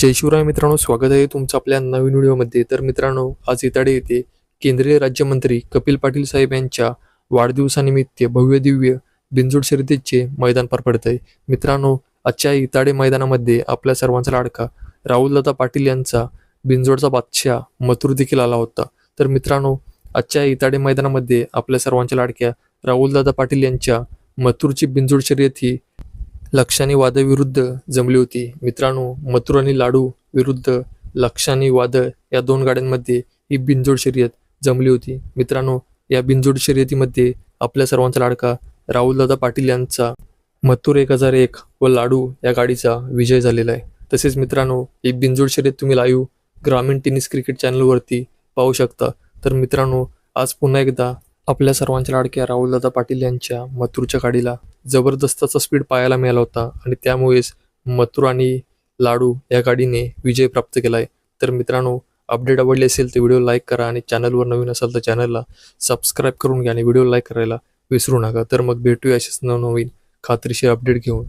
जय शिवराय मित्रांनो स्वागत आहे तुमचं आपल्या नवीन व्हिडिओमध्ये. तर मित्रांनो आज इताडे येथे केंद्रीय राज्यमंत्री कपिल पाटील साहेब यांच्या वाढदिवसानिमित्त भव्य दिव्य बिंजोड शर्यतीचे मैदान पार पडत आहे. मित्रांनो आजच्या इताडे मैदानामध्ये आपल्या सर्वांचा लाडका राहुलदादा पाटील यांचा बिंजोडचा बादशाह मथुर देखील आला होता. तर मित्रांनो आजच्या इताडे मैदानामध्ये आपल्या सर्वांच्या लाडक्या राहुलदादा पाटील यांच्या मथुरची बिंजोड शर्यत ही लक्षानी वाद विरुद्ध जमली होती. मित्रांनो मथुर आणि लाडू विरुद्ध लक्षानी वाद या दोन गाड्यांमध्ये ही बिनजोड शर्यत जमली होती. मित्रांनो या बिनजोड शर्यतीमध्ये आपल्या सर्वांचा लाडका राहुलदादा पाटील यांचा मथुर एक हजार एक व लाडू या गाडीचा विजय झालेला आहे. तसेच मित्रांनो ही बिनजोड शर्यत तुम्ही लाईव्ह ग्रामीण टेनिस क्रिकेट चॅनलवरती पाहू शकता. तर मित्रांनो आज पुन्हा एकदा आपल्या सर्वांच्या लाडक्या राहुलदादा पाटील यांच्या मथुरच्या गाडीला जबरदस्ताचा स्पीड पाहायला मिळाला होता आणि त्यामुळेच मथुर आणि लाडू या गाडीने विजय प्राप्त केला आहे तर मित्रांनो अपडेट आवडली असेल तर व्हिडिओ लाईक करा आणि चॅनलवर नवीन असाल तर चॅनलला सबस्क्राईब करून घ्या आणि व्हिडिओ लाईक करायला विसरू नका. तर मग भेटूया असेच नवनवीन खात्रीशीर अपडेट घेऊन.